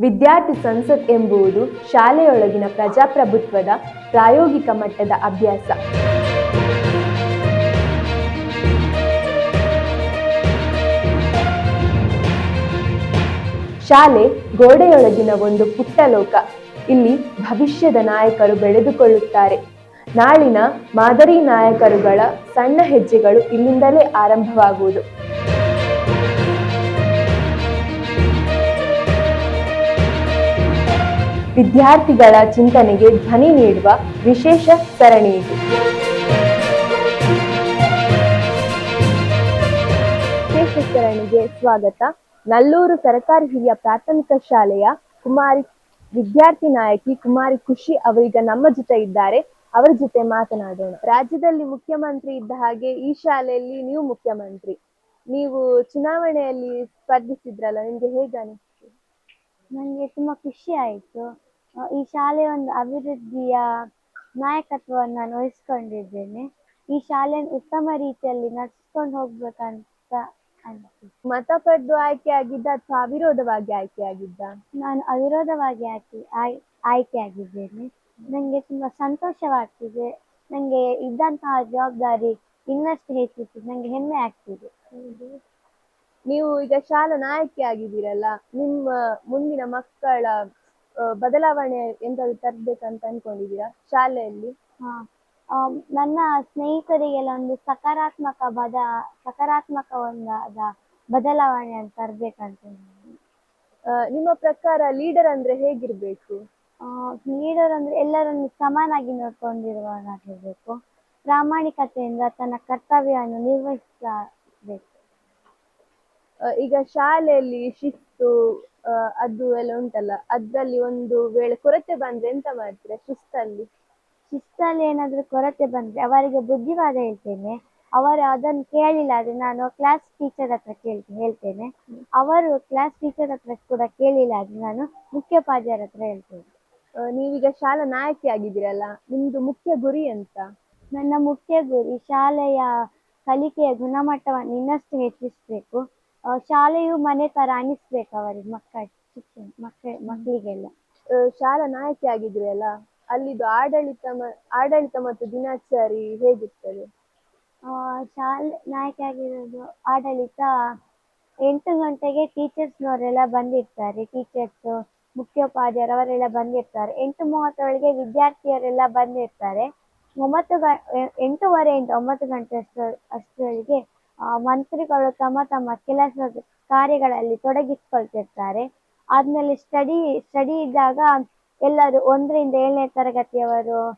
ವಿದ್ಯಾರ್ಥಿ ಸಂಸತ್ ಎಂಬುದು ಶಾಲೆಯೊಳಗಿನ ಪ್ರಜಾಪ್ರಭುತ್ವದ ಪ್ರಾಯೋಗಿಕ ಮಟ್ಟದ ಅಭ್ಯಾಸ. ಶಾಲೆ ಗೋಡೆಯೊಳಗಿನ ಒಂದು ಪುಟ್ಟ ಲೋಕ. ಇಲ್ಲಿ ಭವಿಷ್ಯದ ನಾಯಕರು ಬೆಳೆದುಕೊಳ್ಳುತ್ತಾರೆ. ನಾಳಿನ ಮಾದರಿ ನಾಯಕರುಗಳ ಸಣ್ಣ ಹೆಜ್ಜೆಗಳು ಇಲ್ಲಿಂದಲೇ ಆರಂಭವಾಗುವುದು. ವಿದ್ಯಾರ್ಥಿಗಳ ಚಿಂತನೆಗೆ ಧ್ವನಿ ನೀಡುವ ವಿಶೇಷ ಸರಣಿ ಇದು. ವಿಶೇಷ ಸರಣಿಗೆ ಸ್ವಾಗತ. ನಲ್ಲೂರು ಸರ್ಕಾರಿ ಹಿರಿಯ ಪ್ರಾಥಮಿಕ ಶಾಲೆಯ ಕುಮಾರಿ ವಿದ್ಯಾರ್ಥಿ ನಾಯಕಿ ಕುಮಾರಿ ಖುಷಿ ಅವರೀಗ ನಮ್ಮ ಜೊತೆ ಇದ್ದಾರೆ. ಅವರ ಜೊತೆ ಮಾತನಾಡೋಣ. ರಾಜ್ಯದಲ್ಲಿ ಮುಖ್ಯಮಂತ್ರಿ ಇದ್ದ ಹಾಗೆ ಈ ಶಾಲೆಯಲ್ಲಿ ನೀವು ಮುಖ್ಯಮಂತ್ರಿ. ನೀವು ಚುನಾವಣೆಯಲ್ಲಿ ಸ್ಪರ್ಧಿಸಿದ್ರಲ್ಲ, ನಿಮ್ಗೆ ಹೇಗೆ ಅನಿಸ್ತು? ನನಗೆ ತುಂಬಾ ಖುಷಿ ಆಯಿತು. ಈ ಶಾಲೆಯ ಒಂದು ಅಭಿವೃದ್ಧಿಯ ನಾಯಕತ್ವವನ್ನು ನಾನು ವಹಿಸ್ಕೊಂಡಿದ್ದೇನೆ. ಈ ಶಾಲೆಯನ್ನು ಉತ್ತಮ ರೀತಿಯಲ್ಲಿ ನಡೆಸ್ಕೊಂಡು ಹೋಗ್ಬೇಕಂತ ಅನಿಸ್ತು ಮತ ಪಡೆದು ಆಯ್ಕೆ ಆಗಿದ್ದ ಅಥವಾ ಅವಿರೋಧವಾಗಿ ಆಯ್ಕೆ ಆಗಿದ್ದ? ನಾನು ಅವಿರೋಧವಾಗಿ ಆಯ್ಕೆ ಆಯ್ ಆಯ್ಕೆಯಾಗಿದ್ದೇನೆ ನನಗೆ ತುಂಬಾ ಸಂತೋಷವಾಗ್ತಿದೆ. ನನಗೆ ಇದ್ದಂತಹ ಜವಾಬ್ದಾರಿ ಇನ್ನಷ್ಟು ಹೆಚ್ಚಿತ್ತು ನನಗೆ ಹೆಮ್ಮೆ ಆಗ್ತಿದೆ. ನೀವು ಈಗ ಶಾಲಾ ನಾಯಕಿ ಆಗಿದ್ದೀರಲ್ಲ ನಿಮ್ಮ ಮುಂದಿನ ಮಕ್ಕಳ ಬದಲಾವಣೆ ಎಂತಾದ್ರು ತರ್ಬೇಕಂತ ಅನ್ಕೊಂಡಿದ್ದೀರಾ ಶಾಲೆಯಲ್ಲಿ? ಹಾ. ಆಮ್, ನನ್ನ ಸ್ನೇಹಿತರಿಗೆಲ್ಲ ಒಂದು ಸಕಾರಾತ್ಮಕ ಬದ ಸಕಾರಾತ್ಮಕ ಒಂದಾದ ಬದಲಾವಣೆಯನ್ನು ಅಂತ ಆ, ನಿಮ್ಮ ಪ್ರಕಾರ ಲೀಡರ್ ಅಂದ್ರೆ ಹೇಗಿರ್ಬೇಕು? ಲೀಡರ್ ಅಂದ್ರೆ ಎಲ್ಲರನ್ನು ಸಮಾನಾಗಿ ನೋಡ್ಕೊಂಡಿರುವವನಾಗಿರ್ಬೇಕು ಪ್ರಾಮಾಣಿಕತೆಯಿಂದ ತನ್ನ ಕರ್ತವ್ಯವನ್ನು ನಿರ್ವಹಿಸಬೇಕು ಆ, ಈಗ ಶಾಲೆಯಲ್ಲಿ ಶಿಸ್ತು ಅದು ಎಲ್ಲ ಉಂಟಲ್ಲ ಅದ್ರಲ್ಲಿ ಒಂದು ವೇಳೆ ಕೊರತೆ ಬಂದ್ರೆ ಎಂತ ಮಾಡ್ತೀರಾ ಶಿಸ್ತಲ್ಲಿ? ಶಿಸ್ತಲ್ಲಿ ಏನಾದರೂ ಕೊರತೆ ಬಂದ್ರೆ ಅವರಿಗೆ ಬುದ್ಧಿವಾದ ಹೇಳ್ತೇನೆ. ಅವರು ಅದನ್ನು ಕೇಳಿಲ್ಲ ಆದರೆ ನಾನು ಕ್ಲಾಸ್ ಟೀಚರ್ ಹತ್ರ ಕೇಳ್ತೇನೆ ಹೇಳ್ತೇನೆ. ಅವರು ಕ್ಲಾಸ್ ಟೀಚರ್ ಹತ್ರ ಕೂಡ ಕೇಳಿಲ್ಲ ಆದರೆ ನಾನು ಮುಖ್ಯೋಪಾಧ್ಯಾಯರ ಹತ್ರ ಹೇಳ್ತೇನೆ. ಆ, ನೀವೀಗ ಶಾಲಾ ನಾಯಕಿ ಆಗಿದ್ದೀರಲ್ಲ ನಿಮ್ದು ಮುಖ್ಯ ಗುರಿ ಅಂತ ನನ್ನ ಮುಖ್ಯ ಗುರಿ ಶಾಲೆಯ ಕಲಿಕೆಯ ಗುಣಮಟ್ಟವನ್ನು ಇನ್ನಷ್ಟು ಹೆಚ್ಚಿಸಬೇಕು. ಶಾಲೆಯು ಮನೆ ತರ ಅನಿಸ್ಬೇಕು ಅವರಿಗೆ ಮಕ್ಕಳ ಶಿಕ್ಷಣ ಮಕ್ಕಳ ಮಕ್ಕಳಿಗೆಲ್ಲ. ಶಾಲಾ ನಾಯಕಿ ಆಗಿದ್ದೀರಲ್ಲ ಅಲ್ಲಿದು ಆಡಳಿತ ಮ- ಆಡಳಿತ ಮತ್ತು ದಿನಾಚರಿ ಹೇಗಿರ್ತದೆ? ಆ, ಶಾಲೆ ನಾಯಕಿ ಆಗಿರೋದು ಆಡಳಿತ ಎಂಟು ಗಂಟೆಗೆ ಟೀಚರ್ಸ್ನವರೆಲ್ಲ ಬಂದಿರ್ತಾರೆ. ಟೀಚರ್ಸ್ ಮುಖ್ಯೋಪಾಧ್ಯಾಯರು ಅವರೆಲ್ಲ ಬಂದಿರ್ತಾರೆ. ಎಂಟು ಮೂವತ್ತರೊಳಗೆ ವಿದ್ಯಾರ್ಥಿಯರೆಲ್ಲ ಬಂದಿರ್ತಾರೆ. ಒಂಬತ್ತು ಗ ಎ- ಎಂಟೂವರೆಯಿಂದ ಒಂಬತ್ತು ಗಂಟೆ ಅಷ್ಟರ ಅಷ್ಟರೊಳಗೆ ಮಂತ್ರಿಗಳು ತಮ್ಮ ತಮ್ಮ ಕೆಲಸದ ಕಾರ್ಯಗಳಲ್ಲಿ ತೊಡಗಿಸ್ಕೊಳ್ತಿರ್ತಾರೆ. ಆದ್ಮೇಲೆ ಸ್ಟಡಿ ಸ್ಟಡಿ ಇದ್ದಾಗ ಎಲ್ಲರೂ ಒಂದರಿಂದ ಏಳನೇ ತರಗತಿಯವರು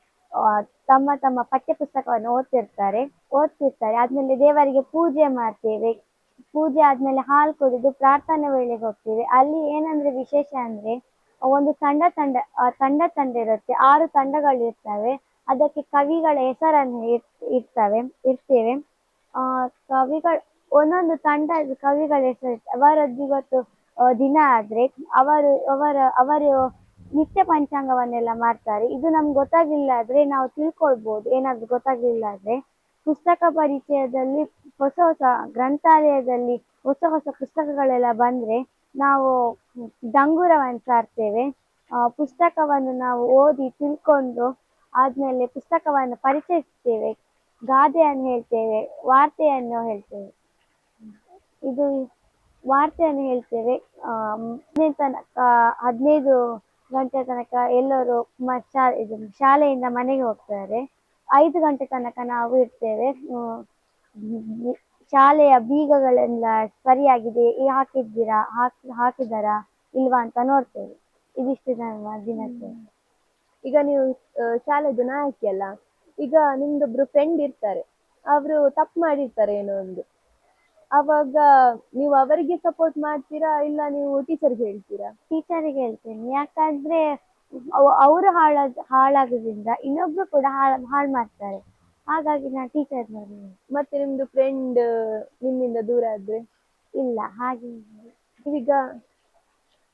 ತಮ್ಮ ತಮ್ಮ ಪಠ್ಯ ಪುಸ್ತಕವನ್ನು ಓದ್ತಿರ್ತಾರೆ ಓದ್ತಿರ್ತಾರೆ. ಆದ್ಮೇಲೆ ದೇವರಿಗೆ ಪೂಜೆ ಮಾಡ್ತೇವೆ. ಪೂಜೆ ಆದ್ಮೇಲೆ ಹಾಲು ಕುಡಿದು ಪ್ರಾರ್ಥನೆ ವೇಳೆಗೆ ಹೋಗ್ತೇವೆ. ಅಲ್ಲಿ ಏನಂದ್ರೆ ವಿಶೇಷ ಅಂದ್ರೆ ಒಂದು ತಂಡ ತಂಡ ತಂಡ ತಂಡ ಇರುತ್ತೆ. ಆರು ತಂಡಗಳು ಇರ್ತವೆ. ಅದಕ್ಕೆ ಕವಿಗಳ ಹೆಸರನ್ನು ಇರ್- ಇರ್ತವೆ, ಇರ್ತೇವೆ. ಕವಿಗಳು, ಒಂದೊಂದು ತಂಡ ಕವಿಗಳ ಹೆಸರು ಇರ್ತವೆ. ಅವರದ್ದು ಇವತ್ತು ದಿನ ಆದ್ರೆ ಅವರು, ಅವರ, ಅವರು ನಿತ್ಯ ಪಂಚಾಂಗವನ್ನೆಲ್ಲ ಮಾಡ್ತಾರೆ. ಇದು ನಮ್ಗೆ ಗೊತ್ತಾಗ್ಲಿಲ್ಲ ಆದ್ರೆ ನಾವು ತಿಳ್ಕೊಳ್ಬೋದು. ಏನಾದ್ರು ಗೊತ್ತಾಗ್ಲಿಲ್ಲ ಆದ್ರೆ ಪುಸ್ತಕ ಪರಿಚಯದಲ್ಲಿ ಹೊಸ ಹೊಸ ಗ್ರಂಥಾಲಯದಲ್ಲಿ ಹೊಸ ಹೊಸ ಪುಸ್ತಕಗಳೆಲ್ಲ ಬಂದ್ರೆ ನಾವು ಡಂಗುರವನ್ನು ಸಾರ್ತೇವೆ. ಪುಸ್ತಕವನ್ನು ನಾವು ಓದಿ ತಿಳ್ಕೊಂಡು ಆದ್ಮೇಲೆ ಪುಸ್ತಕವನ್ನು ಪರಿಚಯಿಸ್ತೇವೆ. ಗಾದೆಯನ್ನು ಹೇಳ್ತೇವೆ, ವಾರ್ತೆಯನ್ನು ಹೇಳ್ತೇವೆ. ಇದು ವಾರ್ತೆಯನ್ನು ಹೇಳ್ತೇವೆ. ಹದಿನೈದು ತನಕ, ಹದಿನೈದು ಗಂಟೆ ತನಕ ಎಲ್ಲರೂ ಮ, ಶಾ, ಇದು ಶಾಲೆಯಿಂದ ಮನೆಗೆ ಹೋಗ್ತಾರೆ. ಐದು ಗಂಟೆ ತನಕ ನಾವು ಇರ್ತೇವೆ. ಶಾಲೆಯ ಬೀಗಗಳೆಲ್ಲ ಸರಿಯಾಗಿದೆ ಈ ಹಾಕಿದ್ದೀರಾ, ಹಾಕಿ, ಹಾಕಿದಾರಾ ಇಲ್ವಾ ಅಂತ ನೋಡ್ತೇವೆ. ಇದಿಷ್ಟು ನಮ್ಮ ದಿನಕ್ಕೆ. ಈಗ ನೀವು ಶಾಲೆದು ನಾಯಕಿ ಅಲ್ಲ ಈಗ ನಿಮ್ದೊಬ್ರು ಫ್ರೆಂಡ್ ಇರ್ತಾರೆ ಅವರು ತಪ್ಪು ಮಾಡಿರ್ತಾರೆ ಏನೋ ಒಂದು. ಅವಾಗ ನೀವು ಅವರಿಗೆ ಸಪೋರ್ಟ್ ಮಾಡ್ತೀರಾ ಇಲ್ಲ ನೀವು ಟೀಚರ್ಗೆ ಹೇಳ್ತೀರಾ? ಟೀಚರಿಗೆ ಹೇಳ್ತೇನೆ ಯಾಕಂದ್ರೆ ಅವ್ರು ಹಾಳಾಗ ಹಾಳಾಗೋದ್ರಿಂದ ಇನ್ನೊಬ್ರು ಕೂಡ ಹಾಳ್ ಹಾಳು ಮಾಡ್ತಾರೆ. ಹಾಗಾಗಿ ನಾನು ಟೀಚರ್ ಮತ್ತೆ ನಿಮ್ದು ಫ್ರೆಂಡ್ ನಿಮ್ಮಿಂದ ದೂರ ಆದ್ರೆ? ಇಲ್ಲ ಹಾಗೆ ನೀವೀಗ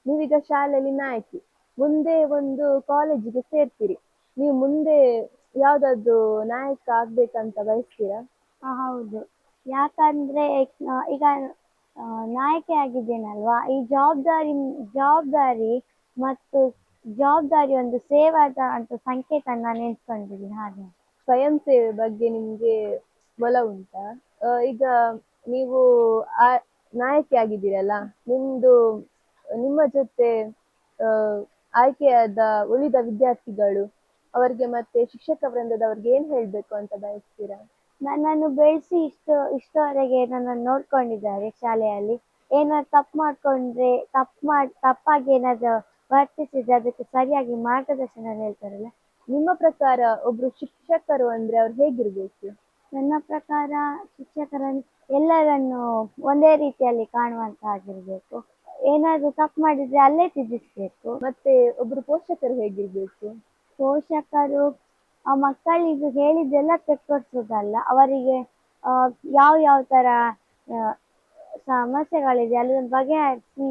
ನೀವೀಗ ಶಾಲೆಯಲ್ಲಿ ನಾಯಕಿ ಮುಂದೆ ಒಂದು ಕಾಲೇಜಿಗೆ ಸೇರ್ತೀರಿ. ನೀವು ಮುಂದೆ ಯಾವ್ದಾದ್ರು ನಾಯಕ ಆಗ್ಬೇಕಂತ ಬಯಸ್ತೀರಾ? ಆ, ಹೌದು. ಯಾಕಂದ್ರೆ ಈಗ ಆ, ನಾಯಕಿ ಆಗಿದ್ದೇನಲ್ವಾ? ಈ ಜವಾಬ್ದಾರಿ ಜವಾಬ್ದಾರಿ ಮತ್ತು ಜವಾಬ್ದಾರಿ ಒಂದು ಸೇವಾದ ಅಂತ ಸಂಕೇತ ನಾನು ಎಣಿಸ್ಕೊಂಡಿದ್ದೀನಿ ಹಾಗೆ. ಸ್ವಯಂ ಸೇವೆ ಬಗ್ಗೆ ನಿಮ್ಗೆ ಒಲ ಉಂಟಾ? ಆ, ಈಗ ನೀವು ಆ ನಾಯಕಿ ಆಗಿದ್ದೀರಲ್ಲ ನಿಮ್ದು ನಿಮ್ಮ ಜೊತೆ ಆ, ಆಯ್ಕೆಯಾದ ಉಳಿದ ವಿದ್ಯಾರ್ಥಿಗಳು ಅವರಿಗೆ ಮತ್ತೆ ಶಿಕ್ಷಕ ವೃಂದದವ್ರಿಗೆ ಏನ್ ಹೇಳ್ಬೇಕು ಅಂತ ಬಯಸ್ತೀರಾ? ನನ್ನನ್ನು ಬೆಳೆಸಿ ಇಷ್ಟು ಇಷ್ಟವರೆಗೆ ನನ್ನನ್ನು ನೋಡ್ಕೊಂಡಿದ್ದಾರೆ ಶಾಲೆಯಲ್ಲಿ. ಏನಾದ್ರು ತಪ್ಪು ಮಾಡ್ಕೊಂಡ್ರೆ ತಪ್ಪು ಮಾಡ್ ತಪ್ಪಾಗಿ ಏನಾದ್ರು ವರ್ತಿಸಿದ್ರೆ ಅದಕ್ಕೆ ಸರಿಯಾಗಿ ಮಾರ್ಗದರ್ಶನ ಹೇಳ್ತಾರಲ್ಲ. ನಿಮ್ಮ ಪ್ರಕಾರ ಒಬ್ರು ಶಿಕ್ಷಕರು ಅಂದ್ರೆ ಅವ್ರು ಹೇಗಿರ್ಬೇಕು? ನನ್ನ ಪ್ರಕಾರ ಶಿಕ್ಷಕರನ್ನು ಎಲ್ಲರನ್ನು ಒಂದೇ ರೀತಿಯಲ್ಲಿ ಕಾಣುವಂತ ಆಗಿರ್ಬೇಕು. ಏನಾದ್ರು ತಪ್ಪು ಮಾಡಿದ್ರೆ ಅಲ್ಲೇ ತಿದ್ದಿಸ್ಬೇಕು. ಮತ್ತೆ ಒಬ್ರು ಪೋಷಕರು ಹೇಗಿರ್ಬೇಕು? ಪೋಷಕರು ಆ ಮಕ್ಕಳಿಗೆ ಹೇಳಿದ್ದೆಲ್ಲ ತೆಕ್ಕೊಡ್ಸೋದಲ್ಲ. ಅವರಿಗೆ ಯಾವ ಯಾವ ಥರ ಸಮಸ್ಯೆಗಳಿದೆ ಅದನ್ನು ಬಗೆಹರಿಸಿ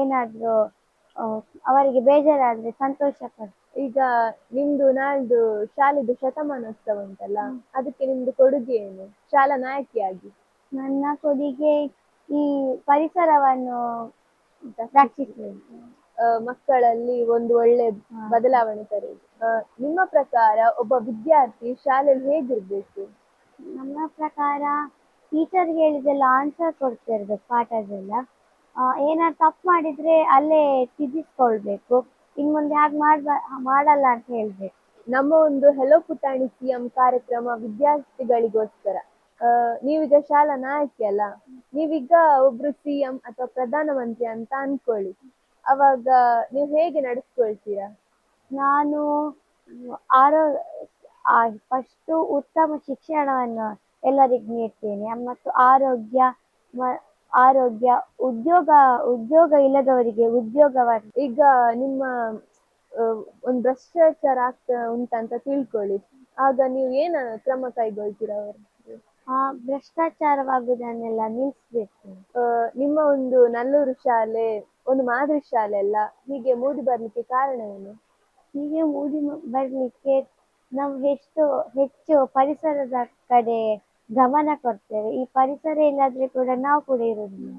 ಏನಾದರೂ ಅವರಿಗೆ ಬೇಜಾರಾದರೆ ಸಂತೋಷ ಪಡ್ತಾರೆ ಈಗ ನಿಮ್ದು ನಾಳ್ದು ಶಾಲೆದು ಶತಮಾನೋತ್ಸವ ಉಂಟಲ್ಲ ಅದಕ್ಕೆ ನಿಮ್ದು ಕೊಡುಗೆ ಏನು? ಶಾಲಾ ನಾಯಕಿಯಾಗಿ. ನನ್ನ ಕೊಡುಗೆ ಈ ಪರಿಸರವನ್ನು ರಕ್ಷಿಸುವುದು. ಆ, ಮಕ್ಕಳಲ್ಲಿ ಒಂದು ಒಳ್ಳೆ ಬದಲಾವಣೆ ತರುವುದು. ಆ, ನಿಮ್ಮ ಪ್ರಕಾರ ಒಬ್ಬ ವಿದ್ಯಾರ್ಥಿ ಶಾಲೆಯಲ್ಲಿ ಹೇಗಿರ್ಬೇಕು? ನಮ್ಮ ಪ್ರಕಾರ ಟೀಚರ್ ಹೇಳಿದೆಲ್ಲ ಆನ್ಸರ್ ಕೊಡ್ತಿರ್ಬೇಕು ಪಾಠದೆಲ್ಲ. ಏನಾದ್ರು ತಪ್ಪು ಮಾಡಿದ್ರೆ ಅಲ್ಲೇ ತಿದ್ದಿಸ್ಕೊಳ್ಬೇಕು. ಇನ್ ಮುಂದೆ ಹಾಗೆ ಮಾಡ್ಬಾ ಮಾಡಲ್ಲ ಅಂತ ಹೇಳ್ಬೇಕು. ನಮ್ಮ ಒಂದು ಹೆಲೋ ಪುಟಾಣಿ ಸಿಎಂ ಕಾರ್ಯಕ್ರಮ ವಿದ್ಯಾರ್ಥಿಗಳಿಗೋಸ್ಕರ. ಆ, ನೀವೀಗ ಶಾಲಾ ನಾಯಕಿ ಅಲ್ಲ. ನೀವೀಗ ಒಬ್ರು ಸಿಎಂ ಅಥವಾ ಪ್ರಧಾನಮಂತ್ರಿ ಅಂತ ಅನ್ಕೊಳ್ಳಿ. ಅವಾಗ ನೀವು ಹೇಗೆ ನಡೆಸ್ಕೊಳ್ತೀರಾ? ನಾನು ಆರೋ ಫಸ್ಟು ಉತ್ತಮ ಶಿಕ್ಷಣವನ್ನು ಎಲ್ಲರಿಗೂ ನೀಡ್ತೇನೆ. ಮತ್ತು ಆರೋಗ್ಯ ಮ ಆರೋಗ್ಯ ಉದ್ಯೋಗ ಉದ್ಯೋಗ ಇಲ್ಲದವರಿಗೆ ಉದ್ಯೋಗವನ್ನು ಈಗ ನಿಮ್ಮ ಒಂದು ಭ್ರಷ್ಟಾಚಾರ ಆಗ್ತಾ ಉಂಟಂತ ತಿಳ್ಕೊಳ್ಳಿ. ಆಗ ನೀವು ಏನು ಕ್ರಮ ಕೈಗೊಳ್ತೀರಾ ಅವರು? ಆ ಭ್ರಷ್ಟಾಚಾರವಾಗುವುದನ್ನೆಲ್ಲ ನಿಲ್ಲಿಸ್ಬೇಕು ನಿಮ್ಮ ಒಂದು ನಲ್ಲೂರು ಶಾಲೆ ಒಂದು ಮಾದರಿ ಶಾಲೆ ಅಲ್ಲ. ಹೀಗೆ ಮೂಡಿ ಕಾರಣ ಏನು? ಹೀಗೆ ಮೂಡಿ ಬರಲಿಕ್ಕೆ ನಾವು ಹೆಚ್ಚು ಹೆಚ್ಚು ಪರಿಸರದ ಕಡೆ ಗಮನ ಕೊಡ್ತೇವೆ. ಈ ಪರಿಸರ ಇಲ್ಲಾದ್ರೆ ಕೂಡ ನಾವು ಕೂಡ ಇರುವುದಿಲ್ಲ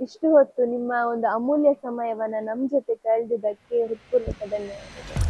ಇಷ್ಟು ಹೊತ್ತು ನಿಮ್ಮ ಒಂದು ಅಮೂಲ್ಯ ಸಮಯವನ್ನ ನಮ್ಮ ಜೊತೆ ಕಳೆದಿದ್ದಕ್ಕೆ ಹೃತ್ಪೂರ್ವಕ ಧನ್ಯವಾದಗಳು.